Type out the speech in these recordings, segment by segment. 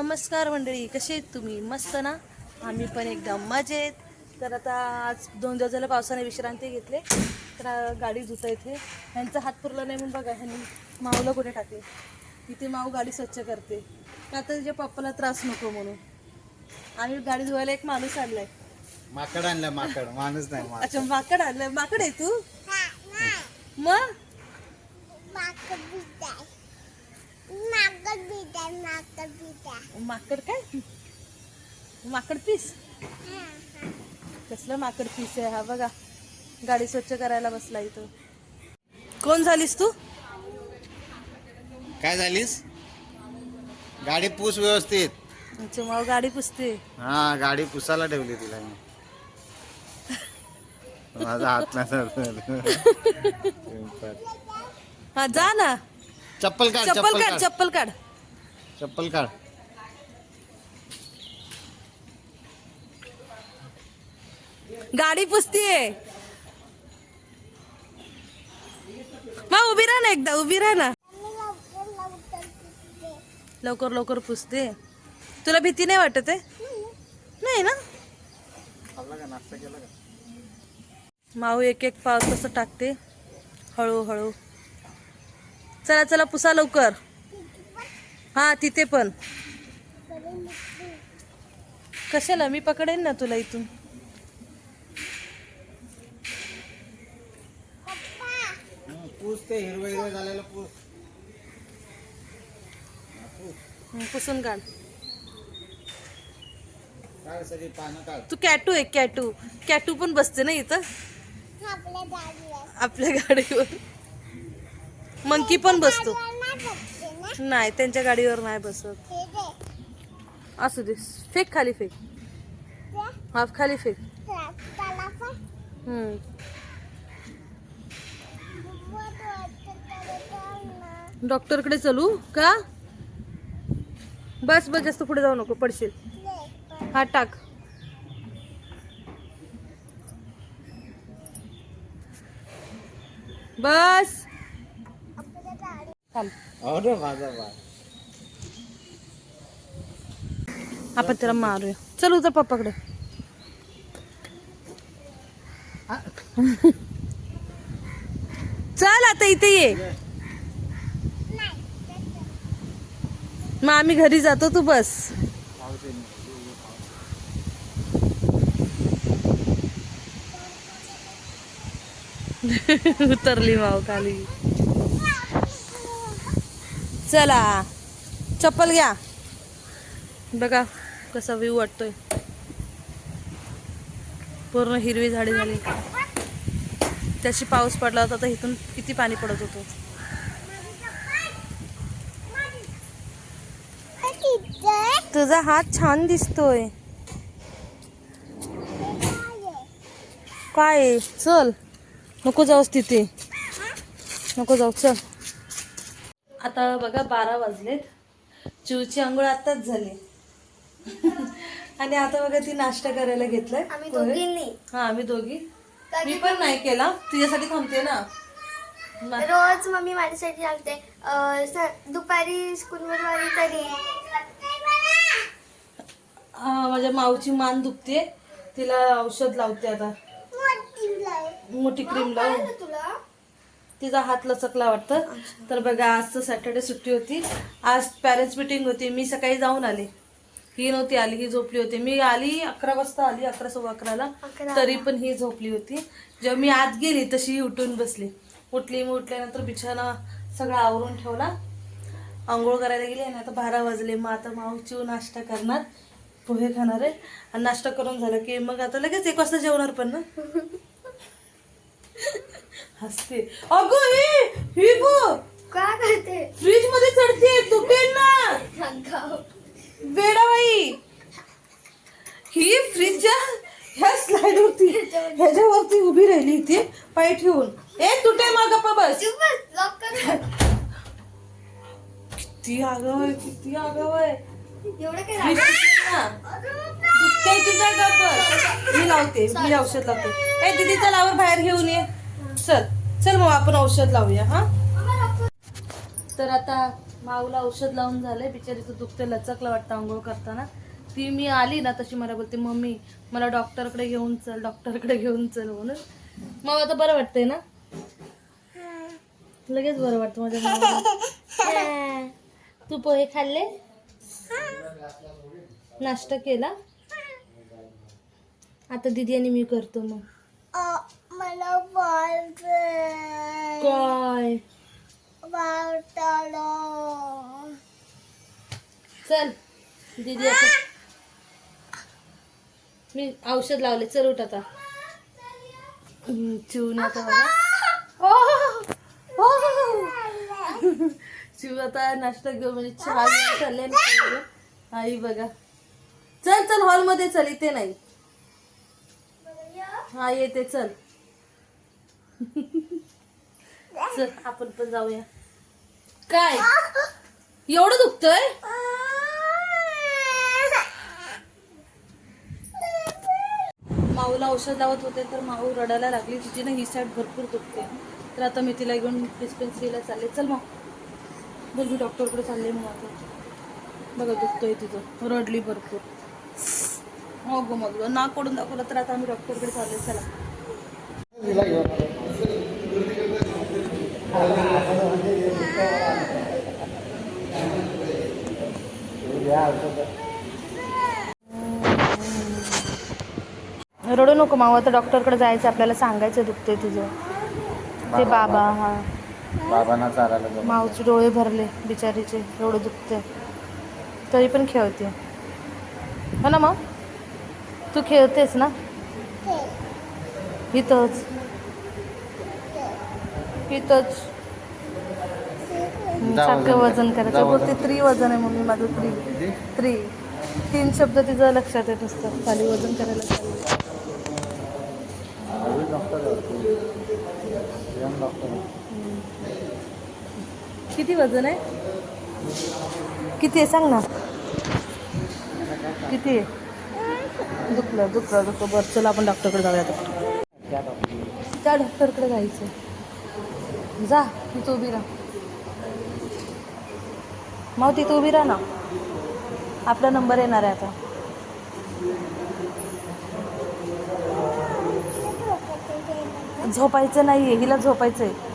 नमस्कार मंडळी कसे आहेत तुम्ही? मस्त ना? आम्ही पण एकदम मजेत. तर आता आज दोन दिवस झालं पावसाने विश्रांती घेतले. तर गाडी धुता इथे. ह्यांचा हात पुरला नाही म्हणून बघा ह्यांनी माऊला कुठे टाकले? इथे माऊ गाडी स्वच्छ करते. का तर तिच्या पप्पाला त्रास नको म्हणून. आम्ही गाडी धुवायला एक माणूस आणलाय. माकड आणलं माकड. माणूस नाही माकड अच्छा माकड आणलंय माकड आहे तू? मग? माकड काय? माकड पीस? कसलं माकड पीस आहे? हा बघा. गाडी स्वच्छ करायला बसला इथं कोण झालीस तू? काय झालीस? गाडी पूस व्यवस्थित. माऊ गाडी पुसते. हा गाडी पुसायला ठेवली तिला मी. माझा हात नाही हा जा ना. चप्पल काढ चप्पल काढ. चप्पल काढ. चप्पल काढ. गाडी पुसतीये. मा उभी राहा ना एकदा उभी राहा ना. लवकर लवकर पुसते. तुला भीती नाही वाटत आहे? नाही ना? माऊ एक एक पाव तसं टाकते. हळूहळू. चला चला पुसा लवकर. हा तिथे पण. कशाला? मी पकडेन ना तुला इथून. पुसून काढ. तू कॅटू आहे कॅटू. कॅटू पण बसते ना इथं? आपल्या गाडीवर. मंकी पण बसतो. नाही त्यांच्या गाडीवर नाही बसत. असू दे फेक खाली फेक. हाफ खाली फेक. हम्म. डॉक्टरकडे चलू का? बस बस जास्त पुढे जाऊ नको पडशील. हा टाक. बस. अरे माझा बा आपण त्याला मारूया. चल उतर पप्पाकडे. चल आता इथे ये. मग आम्ही घरी जातो तू बस. उतरली माव खाली चला. चप्पल घ्या. बघा कसा व्ह्यू वाटतोय. पूर्ण हिरवी झाडी झाली. त्याशी पाऊस पडला होता तर इथून किती पाणी पडत होतं. तुझा हात छान दिसतोय. काय? चल. नको जाऊस तिथे. नको जाऊ चल. आता बघा बारा वाजलेत. चिवची आंघोळ आताच झाली. आणि आता बघा ती नाश्ता करायला घेतलाय. हा आम्ही दोघी. मी पण नाही केला. तुझ्यासाठी थांबते ना. रोज मम्मी माझ्यासाठी लागते अं, स- दुपारी स्कूलवर आली तरी. हा, माझ्या माऊची मान दुखते तिला औषध लावते आता. मोठी क्रीम लावून. तिचा हात लचकला वाटतं. तर बघा आज तर सॅटर्डे सुट्टी होती. आज पॅरेंट्स मिटिंग होती. मी सकाळी जाऊन आले. ही नव्हती आली ही झोपली होती. मी आली अकरा वाजता आली अकरा सव्वा अकराला. तरी पण ही झोपली होती. जेव्हा मी आत गेली तशी ही उठून बसली. उठली मी उठल्यानंतर बिछाना सगळा आवरून ठेवला. आंघोळ करायला गेली आणि आता बारा वाजले. मग आता माऊची नाश्ता करणार पोहे खाणार आहे. आणि नाश्ता करून झालं की मग आता लगेच एक वाजता जेवणार पण ना? हसते. अगं ही ही बघ. का करते? फ्रीजमध्ये चढते तुटेल ना वेडाबाई. ही फ्रीजच्या ह्या स्लाइड वरती ह्याच्यावरती उभी राहिली इथे पाय ठेवून. ए तुटे मग गप्पा बस. किती आगाव आहे किती आगाव आहे. एवढं काय तुझा गप्प मी लावते मी औषध लावते. ए दीदी चल आवर बाहेर घेऊन ये. चल चल मग आपण औषध लावूया हा? तर आता माऊला औषध लावून झालंय. बिचारीचं दुखते लचकलं वाटतं आंघोळ करताना. ती मी आली ना तशी मला बोलते मम्मी मला डॉक्टरकडे घेऊन चल डॉक्टरकडे घेऊन चल म्हणून. मग आता बरं वाटतंय ना? लगेच बरं वाटतं माझ्या तू पोहे खाल्ले? नाश्ता केला? आता दिदी आणि मी करतो मग. मला काय? चल दीदी आता मी औषध लावले चल उठ आता. चिवून आता बघा. शिव आता नाश्ता घेऊन म्हणजे चहा चालले. आई बघा. चल चल हॉलमध्ये चल इथे नाही. हा येते चल. चल आपण पण जाऊया. काय? एवढं दुखतय? माऊला औषध लावत होते तर माऊ रडायला लागली. तिची ना ही साईड भरपूर दुखते. तर आता मी तिला घेऊन डिस्पेन्सरीला चालले. चल मग. बोल मी डॉक्टरकडे चालले मग आता. बघा दुखतोय तिथं रडली भरपूर. हो गो मग नाक कोडून दाखवलं तर आता आम्ही डॉक्टरकडे चालले. चला. रडू नको माऊ आता डॉक्टरकडे जायचं आपल्याला सांगायचं दुखतंय तुझं. ते बाबा हा. बाबांना चालायला माऊचे डोळे भरले बिचारीचे एवढं दुखते तरी पण खेळते. हो ना मग तू खेळतेस ना? इथंच. इथंच. जा सारखं वजन वजन कर. करायचं बोलते. त्रि वजन आहे मम्मी माझं त्रि. किती? त्रि. तीन शब्द तिचं लक्षात येत असतात. खाली वजन करायला. किती वजन आहे? किती आहे? सांग ना. किती आहे? दुखलं दुखलं दुखलं. बरं चला आपण डॉक्टरकडे जाऊया त्या डॉक्टरकडे जायचं जा तिथं उभी राहा. मग तिथं उभी राहा ना. आपला नंबर येणार आहे आता. झोपायचं नाही आहे हिला झोपायचं आहे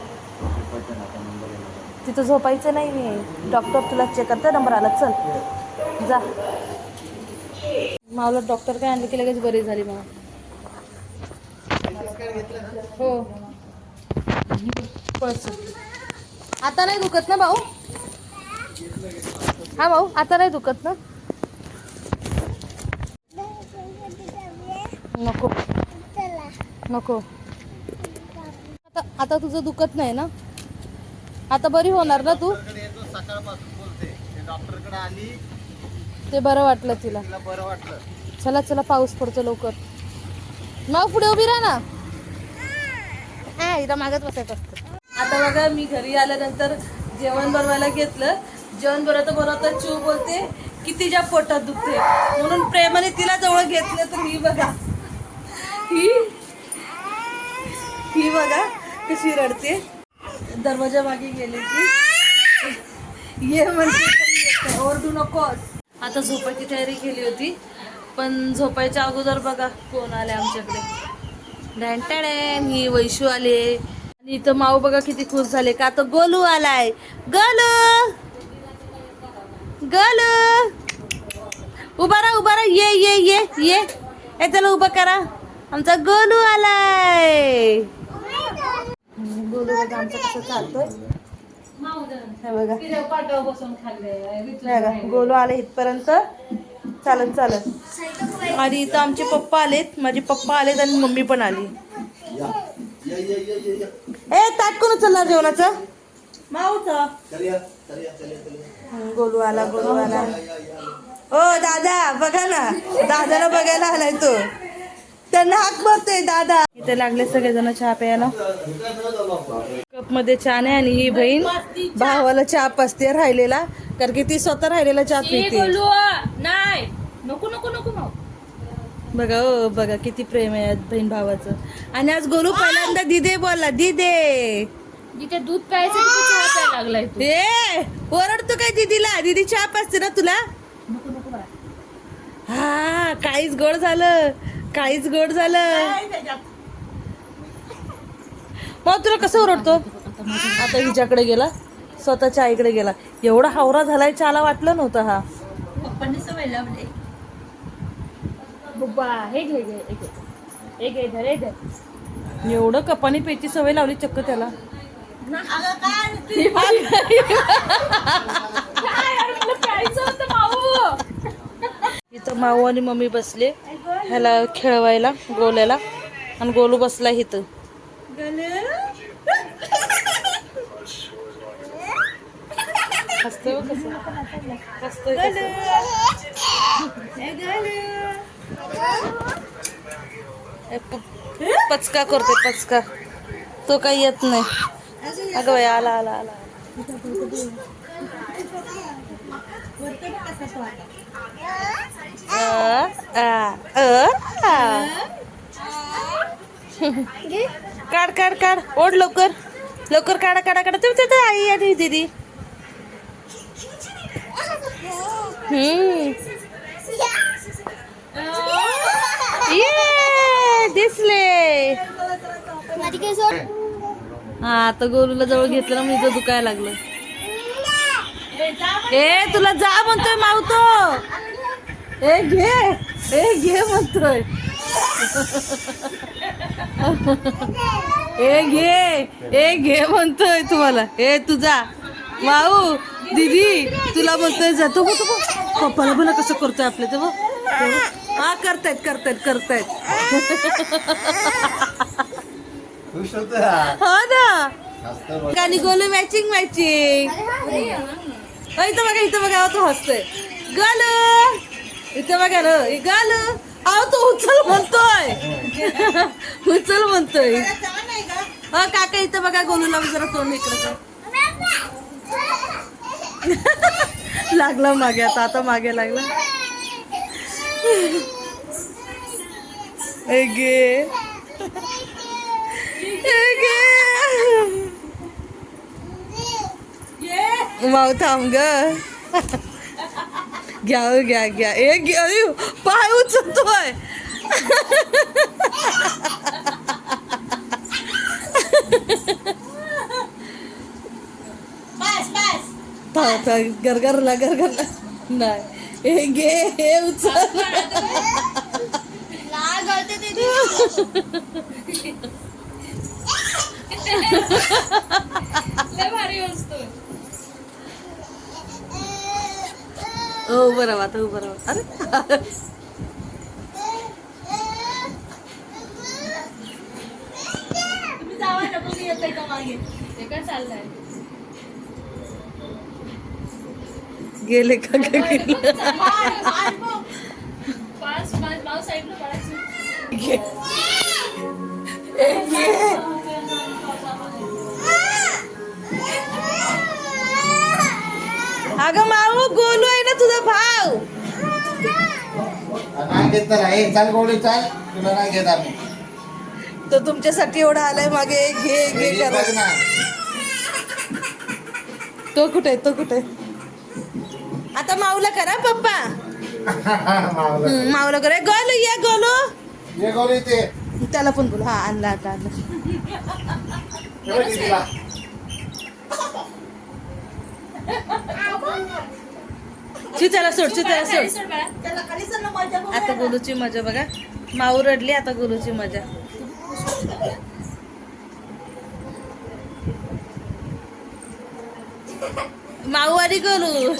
तिथं झोपायचं नाही आहे डॉक्टर तुला चेक करता नंबर आला चल. जा. मावला डॉक्टर काय आणलं की लगेच बरी झाली मग हो. पळस आता नाही दुखत ना भाऊ? हा भाऊ आता नाही दुखत ना? नको. नको. आता आता तुझं दुखत नाही ना? आता बरी होणार ना तू? डॉक्टरकडे ते डॉक्टरकडे आली. ते बरं वाटलं तिला. तिला बरं वाटलं. चला चला पाऊस पडतो लवकर. मग पुढे उभी राहा ना. हा इथं मागत बसायचं असतं. आता बघा मी घरी आल्यानंतर जेवण बनवायला घेतलं. जेवण बनवता बनवता चिव बोलते की तिच्या पोटात दुखते म्हणून प्रेमाने तिला जवळ घेतलं तर ही बघा. ही ही बघा कशी रडते. दरवाजा मागे गेली की ये म्हणते ओरडू नकोस. आता झोपायची तयारी केली होती पण झोपायच्या अगोदर बघा कोण आले आमच्याकडे. डॅन ही वैशू आले इथं माऊ बघा किती खुश झाले. का आता गोलू आलाय. गलू! गलू! उभा राहा उभा राहा. ये ये ये ये. ए त्याला उभा करा. आमचा गोलू आलाय. गोलू बघा कसं चालतोय. गोलू आले इथपर्यंत. चालत चालत आणि इथं आमचे पप्पा आलेत. माझे पप्पा आलेत आणि मम्मी पण आली. ए ताट कोण उचलणार जेवणाचं? माऊचा. गोलू आला गोलू आला ओ दादा बघा ना. दादाला बघायला आलाय तो. त्यांना हाक मारतोय दादा. इथे लागले सगळेजण चहा प्यायला. कपमध्ये चहा नाही आणि ही बहीण भावाला चहा पसते राहिलेला कारण की ती स्वतः राहिलेला चहा पिते. नाही. नको नको नको नको. बघा ओ बघा किती प्रेम आहे आज बहीण भावाचं. आणि आज गोलू पहिल्यांदा दिदे बोलला दिदे. जिथे दूध प्यायचं तिथे चहा प्यायला लागलाय तू. ए ओरडतो काय दीदीला? दीदी चहा पाचते ना तुला? नको नको बाळा हा काहीच गोड झालं काहीच गोड झालं. मग तुला कसं ओरडतो? आता हिच्याकडे गेला स्वतःच्या आईकडे गेला. एवढा हावरा झालाय चहाला वाटलं नव्हतं हा. पप्पांनी सवय लावली. बुब्बा हे घे घे हे घे. हे घे धर हे धर. एवढं कपानी पेची सवय लावली चक्क त्याला. इथं माऊ आणि मम्मी बसले ह्याला खेळवायला गोल्याला. आणि गोलू बसला इथं. हसतोय कसं. हसतोय पचका करते पचका. तो काही येत नाही. अगं बाई आला आला आला. आ, काढ काढ काढ. ओढ लवकर. लवकर काढा काढा काढा. तुम्ही तिथे आई आणि दीदी. हम्म. ये दिसले हा आता गोलूला जवळ घेतलं ना मी दुखायला लागलं. ए तुला जा म्हणतोय मावतो. ए घे. ए घे म्हणतोय. ए घे. ए घे म्हणतोय तुम्हाला. ए तुझा माऊ दीदी तुला म्हणतोय जातो पप्पाला बघ ना कसं करतोय आपलं ते बघ ते बघ. हा करतायत करतायत करतायत. खुश होता? हो ना. आणि गोलू मॅचिंग मॅचिंग इथं बघा इथं बघा तो हसतोय. गालू! इथं बघा ना गालू! अहो तो उचल म्हणतोय. उचल म्हणतोय. हा काका इथं बघा गोलूला जरा तोंड इकडे. लागला मागे आता आता मागे लागला. ए गे ए गे माऊ थांब ग घ्या हो, घ्या घ्या ए घ्या अयो, पाय उचलतोय था- था, गरगरला गरगरला नाही ए घे हे उचल. लय भारी असतो हो उभं राहा आता उभं राहा. अरे. तुम्ही जावा डबल येत आहे का मागे? ते काय चाललंय? गेले का. अगं माऊ गोलू आहे ना तुझा भाव नाही घेत तर आहे. चाल गोळी चाल. तुला नाही घेत आम्ही. तो तुमच्यासाठी एवढा आलाय मागे. घे घे बघ करा ना. तो कुठे तो कुठे आता माऊला करा पप्पा. माऊला करा. गोलू ये गोलू. ये त्याला पण बोल. हा आणला आता आणला. चिताला सोड चिताला सोड. आता गोलूची मजा बघा. माऊ रडली आता गोलूची मजा. माऊ आणि गोलू.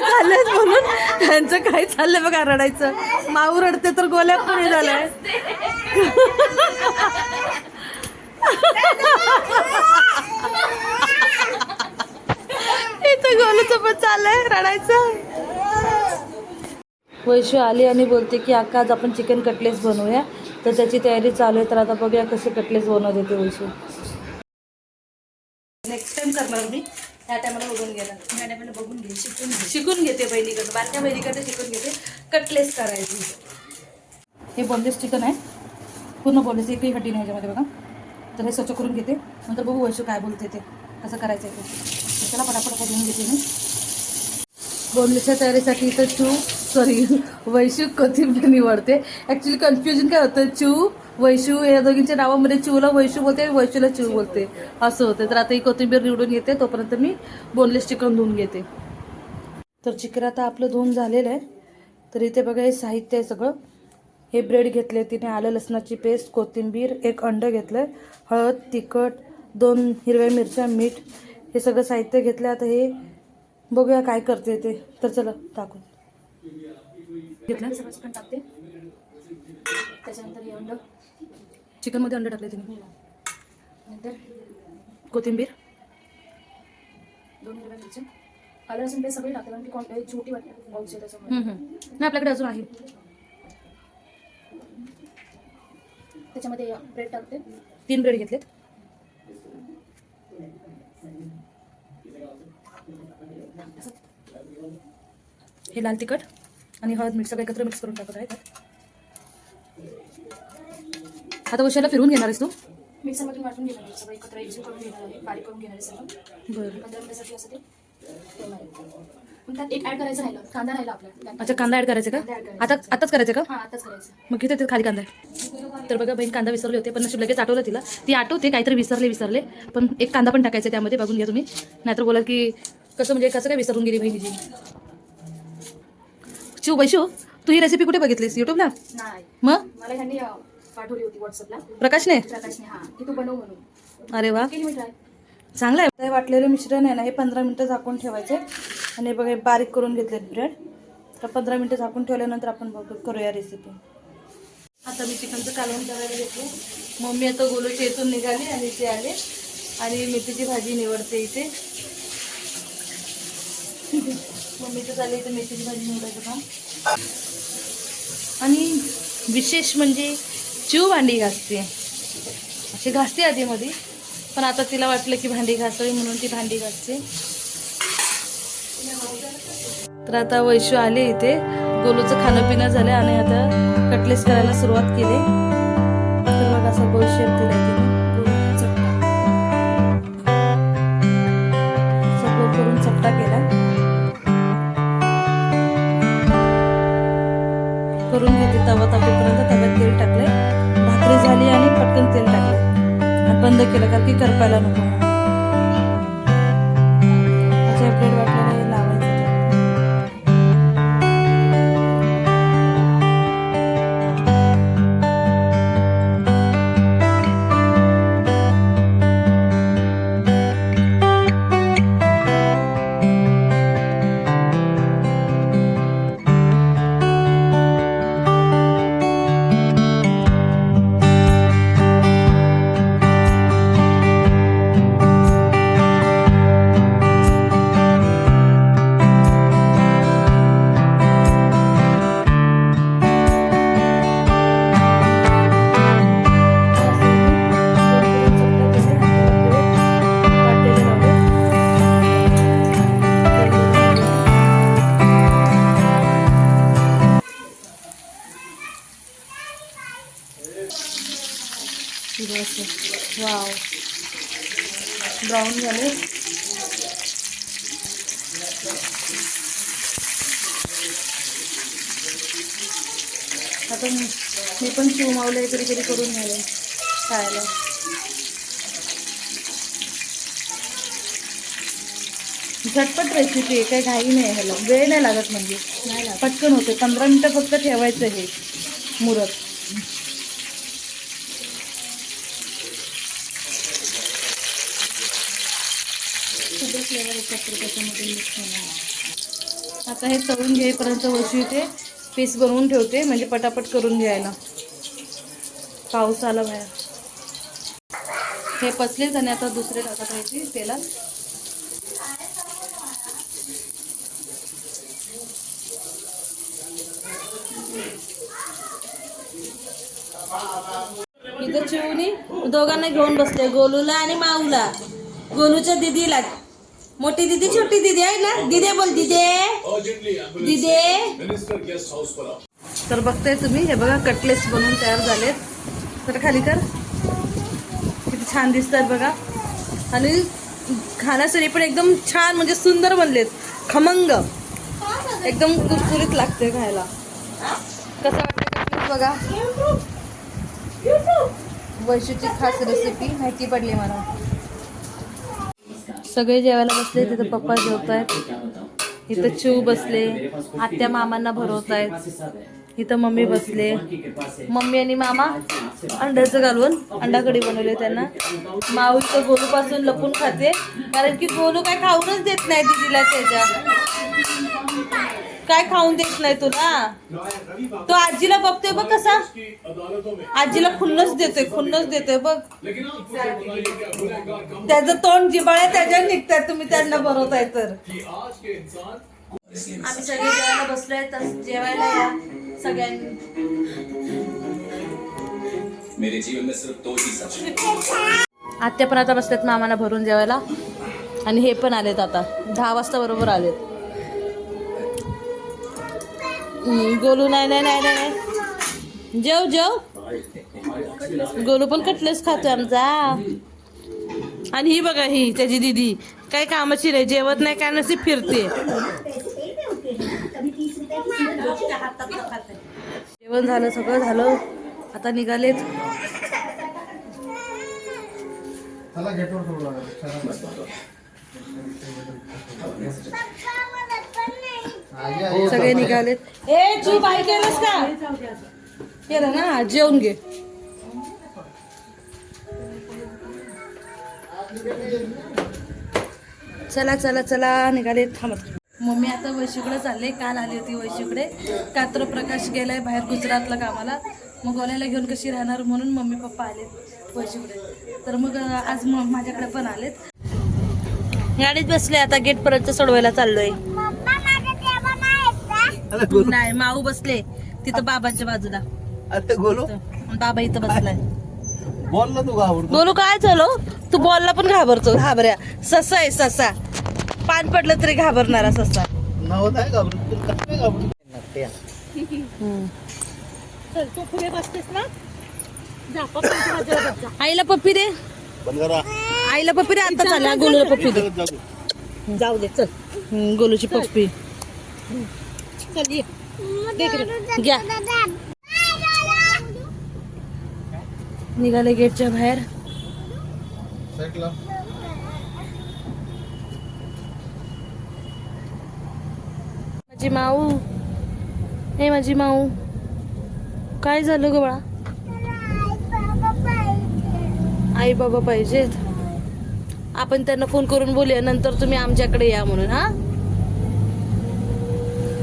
चाललंय म्हणून त्यांचं काय चाललंय बघा रडायचं. माऊ रडते तर गोल्या पण हे झालंय. इथं गोलूच पण चाललंय रडायचं. वैशू आली आणि बोलते की अक्का आज आपण चिकन कटलेस बनवूया. तर त्याची तयारी चालू आहे. तर आता बघूया कसे कटलेस बनवते ते वैशू नेक्स्ट टाइम करणार मी ह्या टायमाला उडून गेला ह्या टायमाला बघून घे शिकून घे. शिकून घेते बहिणीकडं बारक्या बहिणीकडे शिकून घेते. कटलेस करायची. हे बोनलेस चिकन आहे. पूर्ण बोनलेस एकही हड्डी नाही ह्याच्यामध्ये बघा. तर हे स्वच्छ करून घेते. नंतर बघू वैशू काय बोलते ते. कसं करायचं आहे ते त्याला पटापट घेऊन घेते मी. बोनलेसच्या तयारीसाठी इथं चू सॉरी वैशू कोथिंबीर निवडते. ॲक्च्युली कन्फ्युजन काय होतं? चू वैशू या दोघींच्या नावामध्ये चूला वैशू बोलते आणि वैशूला चू बोलते. असं होतं. तर आता ही कोथिंबीर निवडून घेते. तोपर्यंत मी बोनलेस चिकन धुवून घेते. तर चिकन आता आपलं धुवून झालेलं आहे. तर इथे बघा हे साहित्य आहे सगळं. हे ब्रेड घेतले तिने आलं लसणाची पेस्ट कोथिंबीर एक अंडं घेतलं आहे हळद तिखट दोन हिरव्या मिरच्या मीठ हे सगळं साहित्य घेतलं आता हे बघूया काय करते ते. तर चला टाकू घेतलं सगळं चिकन टाकते. त्याच्यानंतर हे अंड. चिकनमध्ये अंडं टाकले तिने. नंतर कोथिंबीर. दोन हिरव्या मिरच्या. आलं लसूण पेस्ट सगळी टाकते कारण की क्वांटिटी छोटी वाटते. पाऊस त्याच्यामुळे. नाही आपल्याकडे अजून आहे. त्याच्यामध्ये ब्रेड टाकते. तीन ब्रेड घेतलेत. हे लाल तिखट. आणि हळद मीठ सगळं एकत्र मिक्स करून टाकत आहे. आता उशाला फिरवून घेणार आहेस तू? मिक्सरमधून वाटून घेणार आहे सगळं. एकत्र एकजीव करून घेणार आहे बारीक करून घेणार आहे सगळं. बरं. पंधरा मिनिटासाठी असं ते ठेवणार आहे पण त्यात एक ऍड करायचं राहिलं कांदा राहिला आपला. अच्छा कांदा ऍड करायचा का. आता आताच करायचं का? हा आताच करायचं. मग किती ते खाली कांदा आहे. तर बघा बहीण कांदा विसरले होते पण नशीब लगेच आठवलं तिला. ती आठवते काहीतरी विसरले विसरले. पण एक कांदा पण टाकायचा त्यामध्ये बघून घ्या तुम्ही. नाहीतर बोला की कसं म्हणजे कसं काय विसरून गेली बहिणीची शिव वैशू तू ही रेसिपी कुठे बघितलीस? युट्यूबला नाही. मग? मला ह्यांनी अं, पाठवली होती व्हॉट्सअपला प्रकाशने? प्रकाशने हा. की तू बनव म्हणून. अरे वा. केली मी ट्राय चांगलं आहे. हे वाटलेलं मिश्रण आहे ना हे पंधरा मिनटं झाकून ठेवायचे. आणि हे बघा हे बारीक करून घेतले ब्रेड तर पंधरा मिनटं झाकून ठेवल्यानंतर आपण बघू करूया रेसिपी आता मी चिकनचं कालवण करायला घेतलं. मम्मी आता गोलूच्या इथून निघाली आणि इथे आले. आणि मेथीची भाजी निवडते इथे. मम्मीचं चाललं इथे मेथीची भाजी निवडायचं काम. आणि विशेष म्हणजे चिव भांडी घासते. अशी घासते आधीमध्ये पण आता तिला वाटलं की भांडी घासावी म्हणून ती भांडी घासते. तर आता वैशू आले इथे. गोलूचं खाणं पिणं झालं आणि आता कटलेस करायला सुरुवात केली. तर मग असा गोल शेप दिला तिने. तवा तापेपर्यंत तव्यात तेल टाकले भाकरी झाली आणि पटकन तेल टाकले आणि बंद केलं कारण की करपायला नको. वाव ब्राऊन झाले आता मी पण शिव मावले कधी कधी करून घ्यावे खायला झटपट रेसिपी आहे काही घाई नाही ह्याला वेळ नाही लागत म्हणजे. नाही पटकन होते. पंधरा मिनटं फक्त ठेवायचं हे. मुरत सगळं फ्लेवर एकत्र त्याच्यामध्ये मिक्स होणार आता हे तळून घेईपर्यंत वशी इथे पीस बनवून ठेवते म्हणजे पटापट करून घ्यायला. पाऊस आला बाहेर. हे पचलेच आणि आता दुसरे टाकत राहायचे तेलात. इथं चिवणी दोघांना घेऊन बसले गोलूला आणि माऊला. गोलूच्या दिदीला. मोठी दीदी छोटी दीदी आहे ना? दिदे बोल दिदे. दिदे. तर बघताय तुम्ही हे बघा कटलेस बनवून तयार झालेत. तर खाली कर किती छान दिसतात बघा. आणि खाण्यासाठी पण एकदम छान म्हणजे सुंदर बनलेत. खमंग. एकदम कुरकुरीत लागते खायला. कसं वाटतं बघा? वैशूची खास रेसिपी माहिती पडली मला. सगळे जेवायला बसले तिथं पप्पा जेवतायत. इथं चिव बसले आत्या मामांना भरवतायत. इथं मम्मी बसले. मम्मी आणि मामा अंड्याचं घालून अंडा बनवले त्यांना. माऊ इथं गोलू पासून लपून खाते. कारण की गोलू काय खाऊनच देत नाही दिदीला त्याच्या. काय खाऊन देत नाही तुला? तो आजीला बघतोय बघ कसा. आजीला खुन्नच देतोय खुन्नच देतोय बघ. त्याचं तोंड जिबाळ आहे त्याच्या निघताय तुम्ही त्यांना भरवताय तर. आम्ही सगळे जेवायला बसलोय तर जेवायला या सगळ्यांनी. मेरे जीवन में सिर्फ दो सच आत्या पण आता बसल्यात मामाला भरून जेवायला. आणि हे पण आलेत आता. दहा वाजता बरोबर आलेत. गोलू नाही नाही नाही नाही, नाही. जेव जेव. गोलू पण कटलेस खातो आमचा. आणि ही बघा ही त्याची दिदी. काय कामाची नाही जेवत नाही काय नसे फिरते. जेवण झालं सगळं झालं. आता निघालेत. सगळे निघालेत. ए तू बाई केलंस का? केलं ना जेवून घे. चला चला चला निघाले थांबत मम्मी आता वैशीकडे चालले काल आली होती वैशीकडे. का तर प्रकाश गेलाय बाहेर गुजरातला कामाला. मग गोल्याला घेऊन कशी राहणार म्हणून मम्मी पप्पा आलेत वैशीकडे. तर मग आज माझ्याकडे पण आलेत. गाडीत बसले आता गेट पर्यंत सोडवायला चाललोय. नाही माऊ बसले. तिथं बाबांच्या बाजूला. अरे गोलू. बाबा इथं बसलाय. बोल ना तू घाबरून बोलू काय झालो? तू बॉलला पण घाबरतो घाबऱ्या. ससा आहे ससा. पान पडलं तरी घाबरणारा ससा. कसं काय घाबरून आईला पप्पी दे. बंद करा. आईला पप्पी दे आता चालला गोलूला पप्पी दे. जाऊ जाऊ दे चल. हम्म, गोलूची पप्पी. घ्या. निघाले गेटच्या बाहेर. माझी माऊ. हे माझी माऊ. काय झालं ग बाळा? आई बाबा पाहिजेत. आपण त्यांना फोन करून बोलूया नंतर तुम्ही आमच्याकडे या म्हणून हा?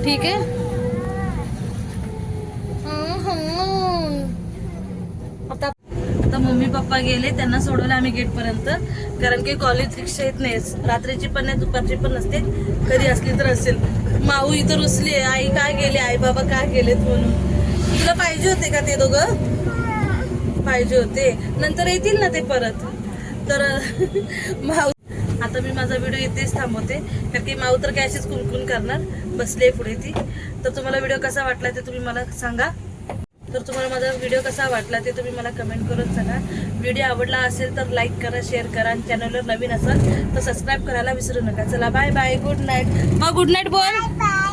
ठीक आहे आता आता मम्मी पप्पा गेले त्यांना सोडवलं आम्ही गेट पर्यंत कारण की कॉलेज रिक्षा येत नाही रात्रीची पण नाही दुपारची पण नसते. कधी असली तर असेल. माऊ इथं रुसली आई काय गेले? आई बाबा काय गेलेत म्हणून. तुला पाहिजे होते का ते दोघं? पाहिजे होते. नंतर येतील ना ते परत. तर माऊ तर मी माझा व्हिडिओ इथेच थांबवते. कारण की माऊ तर काय अशीच कुणकुण करणार. बसले पुढे ती. तर तुम्हाला व्हिडिओ कसा वाटला ते तुम्ही मला सांगा. तर तुम्हाला माझा व्हिडिओ कसा वाटला ते तुम्ही मला कमेंट करून सांगा. व्हिडिओ आवडला असेल तर लाईक करा शेअर करा आणि चॅनलवर नवीन असाल तर सबस्क्राईब करायला विसरू नका. चला बाय बाय गुड नाईट मग गुड नाईट बोल.